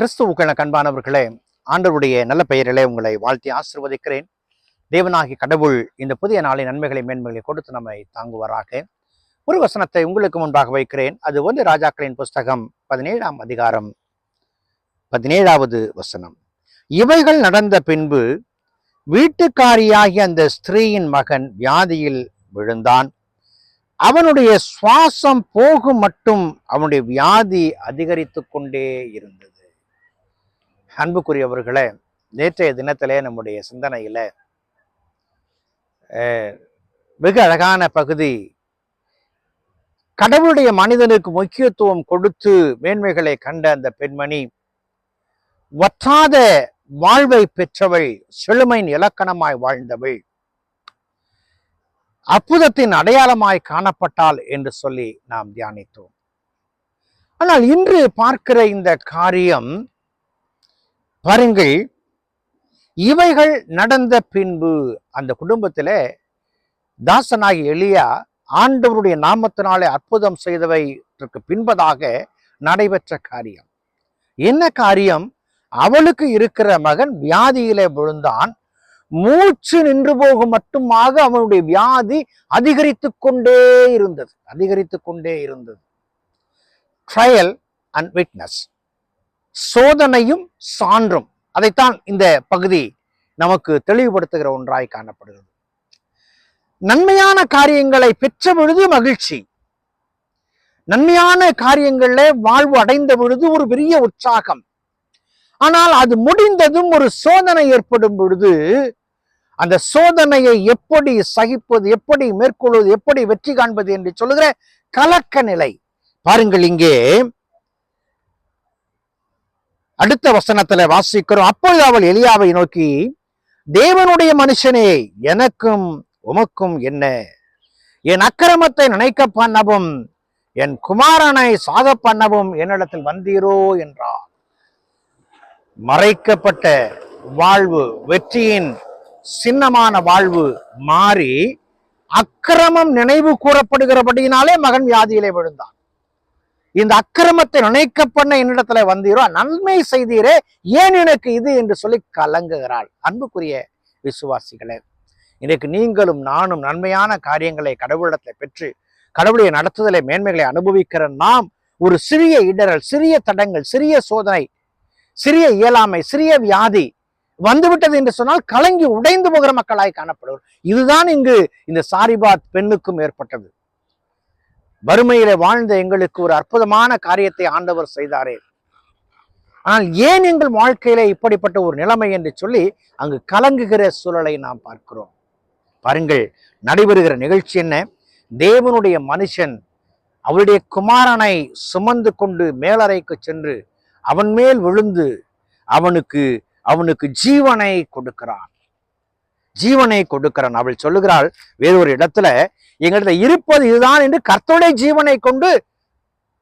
கிறிஸ்துவுக்கள கண்பானவர்களே ஆண்டவருடைய நல்ல பெயரிலே உங்களை வாழ்த்தி ஆசிர்வதிக்கிறேன். தேவனாகி கடவுள் இந்த புதிய நாளின் நன்மைகளை மேன்மைகளை கொடுத்து நம்மை தாங்குவாராக. ஒரு வசனத்தை உங்களுக்கு முன்பாக வைக்கிறேன். அது ஒன்று ராஜாக்களின் புஸ்தகம் பதினேழாம் அதிகாரம் பதினேழாவது வசனம். இவைகள் நடந்த பின்பு வீட்டுக்காரியாகிய அந்த ஸ்திரீயின் மகன் வியாதியில் விழுந்தான். அவனுடைய சுவாசம் போகும் மட்டும் அவனுடைய வியாதி அதிகரித்து கொண்டே இருந்தது. அன்புக்குரியவர்களே நேற்றைய தினத்திலே நம்முடைய சிந்தனையில வெகு அழகான பகுதி கடவுளுடைய மனிதனுக்கு முக்கியத்துவம் கொடுத்து மேன்மைகளை கண்ட அந்த பெண்மணி வற்றாத வாழ்வை பெற்றவள் செழுமையின் இலக்கணமாய் வாழ்ந்தவள் அற்புதத்தின் அடையாளமாய் காணப்பட்டாள் என்று சொல்லி நாம் தியானித்தோம். ஆனால் இன்று பார்க்கிற இந்த காரியம் பாருங்கள் இவைகள் நடந்த பின்பு அந்த குடும்பத்தில் தாசனாகி எளியா ஆண்டவருடைய நாமத்தினாலே அற்புதம் செய்தவைக்கு பின்பதாக நடைபெற்ற காரியம். என்ன காரியம்? அவளுக்கு இருக்கிற மகன் வியாதியிலே விழுந்தான். மூச்சு நின்று போகும் மட்டுமாக அவனுடைய வியாதி அதிகரித்து கொண்டே இருந்தது. அதிகரித்து கொண்டே இருந்தது. ட்ரையல் அண்ட் விட்னஸ் சோதனையும் சான்றும். அதைத்தான் இந்த பகுதி நமக்கு தெளிவுபடுத்துகிற ஒன்றாய் காணப்படுகிறது. நன்மையான காரியங்களை பெற்ற பொழுது மகிழ்ச்சி. நன்மையான காரியங்கள்ல வாழ்வு அடைந்த பொழுது ஒரு பெரிய உற்சாகம். ஆனால் அது முடிந்ததும் ஒரு சோதனை ஏற்படும் பொழுது அந்த சோதனையை எப்படி சகிப்பது எப்படி மேற்கொள்வது எப்படி வெற்றி காண்பது என்று சொல்லுகிற கலக்க நிலை. பாருங்கள் இங்கே அடுத்த வசனத்துல வாசிக்கிறோம். அப்பொழுது அவள் எலியாவை நோக்கி தேவனுடைய மனுஷனே எனக்கும் உமக்கும் என்ன? என் அக்கிரமத்தை நினைக்க பண்ணவும் என் குமாரனை சாக பண்ணவும் என்னிடத்தில் வந்தீரோ? என்றார். மறைக்கப்பட்ட வாழ்வு வெற்றியின் சின்னமான வாழ்வு மாறி அக்கிரமம் நினைவு கூறப்படுகிறபடியினாலே மகன் வியாதியிலே விழுந்தான். இந்த அக்கிரமத்தை நினைக்க பண்ண என்னிடத்துல வந்தீரோ நன்மை செய்தீரே ஏன் எனக்கு இது என்று சொல்லி கலங்குகிறாள். அன்புக்குரிய விசுவாசிகளே இன்றைக்கு நீங்களும் நானும் நன்மையான காரியங்களை கடவுளிடத்தில் பெற்று கடவுளுடைய நடத்துதலை மேன்மைகளை அனுபவிக்கிற நாம் ஒரு சிறிய இடரல் சிறிய தடங்கள் சிறிய சோதனை சிறிய இயலாமை சிறிய வியாதி வந்துவிட்டது என்று சொன்னால் கலங்கி உடைந்து போகிற மக்களாய் காணப்படுவர். இதுதான் இங்கு இந்த சாரிபாத் பெண்ணுக்கும் ஏற்பட்டது. வறுமையில வாழ்ந்த எங்களுக்கு ஒரு அற்புதமான காரியத்தை ஆண்டவர் செய்தாரே. ஆனால் ஏன் எங்கள் வாழ்க்கையில இப்படிப்பட்ட ஒரு நிலைமை என்று சொல்லி அங்கு கலங்குகிற சூழலை நாம் பார்க்கிறோம். பாருங்கள் நடைபெறுகிற நிகழ்ச்சி என்ன? தேவனுடைய மனுஷன் அவருடைய குமாரனை சுமந்து கொண்டு மேலறைக்கு சென்று அவன் மேல் விழுந்து அவனுக்கு அவனுக்கு ஜீவனை கொடுக்கிறான். ஜீவனை கொடுக்கிறான். அவள் சொல்லுகிறாள் வேறொரு இடத்துல எங்களிடத்துல இருப்பது இதுதான் என்று கர்த்தருடைய ஜீவனை கொண்டு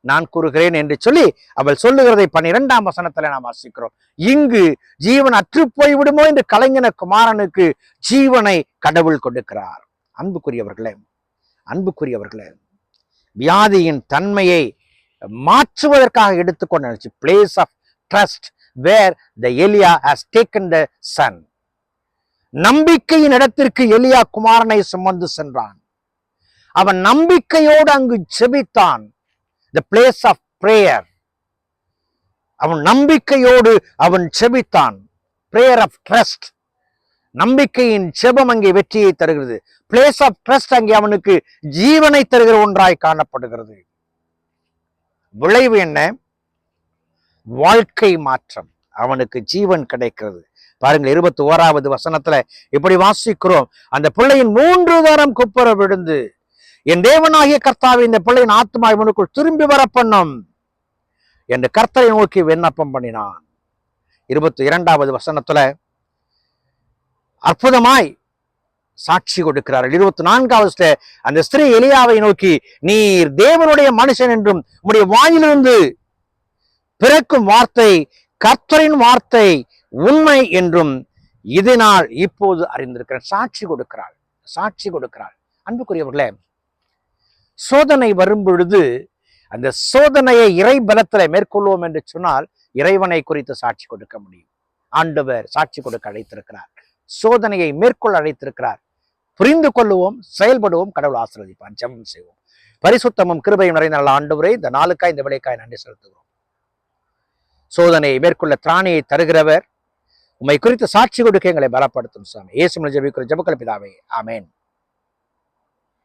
நான் கூறுகிறேன் என்று சொல்லி அவள் சொல்லுகிறதை பன்னிரெண்டாம் வசனத்துல நாம் வாசிக்கிறோம். இங்கு ஜீவன் அற்று போய் விடுமோ என்று கலைஞன குமாரனுக்கு ஜீவனை கடவுள் கொடுக்கிறார். அன்புக்குரியவர்களே அன்புக்குரியவர்களே வியாதியின் தன்மையை மாற்றுவதற்காக எடுத்துக்கொண்டு place of trust where the Elijah has taken the Sun நம்பிக்கையின் இடத்திற்கு எலியா குமாரனை சுமந்து சென்றான். அவன் நம்பிக்கையோடு அங்கு செபித்தான் த பிளேஸ் ஆஃப் பிரேயர் அவன் நம்பிக்கையோடு அவன் செபித்தான் பிரேயர் ஆஃப் ட்ரஸ்ட் நம்பிக்கையின் செபம் அங்கே வெற்றியை தருகிறது. பிளேஸ் ஆஃப் ட்ரஸ்ட் அங்கே அவனுக்கு ஜீவனை தருகிற ஒன்றாய் காணப்படுகிறது. விளைவு என்ன? வாழ்க்கை மாற்றம். அவனுக்கு ஜீவன் கிடைக்கிறது. பாருங்கள் இருபத்தி ஓராவது வசனத்துல இப்படி வாசிக்கிறோம். அந்த பிள்ளையின் மூன்று தரம் குப்புற விழுந்து என் தேவனாகிய கர்த்தாவை இந்த பிள்ளையின் ஆத்மா இவனுக்குள் திரும்பி வர பண்ணும் என்று கர்த்தரை நோக்கி விண்ணப்பம் பண்ணினான். இருபத்தி இரண்டாவது வசனத்துல அற்புதமாய் சாட்சி கொடுக்கிறார்கள். இருபத்தி நான்காவது அந்த ஸ்திரீ எலியாவை நோக்கி நீர் தேவனுடைய மனுஷன் என்றும் உம்முடைய வாயிலிருந்து பிறக்கும் வார்த்தை கர்த்தரின் வார்த்தை உண்மை என்றும் இதனால் இப்போது அறிந்திருக்கிறேன் சாட்சி கொடுக்கிறாள். சாட்சி கொடுக்கிறாள். அன்புக்குரியவர்களே சோதனை வரும் பொழுது அந்த சோதனையை இறை பலத்தில் மேற்கொள்வோம் என்று சொன்னால் இறைவனை குறித்து சாட்சி கொடுக்க முடியும். ஆண்டவர் சாட்சி கொடுக்க அழைத்திருக்கிறார். சோதனையை மேற்கொள்ள அழைத்திருக்கிறார். புரிந்து கொள்ளுவோம் செயல்படுவோம் கடவுள் ஆசீர்வதிப்பான் ஜெபம் செய்வோம். பரிசுத்தமும் கிருபையும் நிறைந்த நல்ல ஆண்டவரே இந்த நாளுக்காய் இந்த விலைக்காய் நன்றி செலுத்துகிறோம். சோதனையை மேற்கொள்ள திராணியை தருகிறவர் உம்மை குறித்து சாட்சி கொடுக்க எங்களை பலப்படுத்தும் சுவாமி. இயேசு ஜபிக்கிற ஜபக்கல் பிதாவே. ஆமேன்.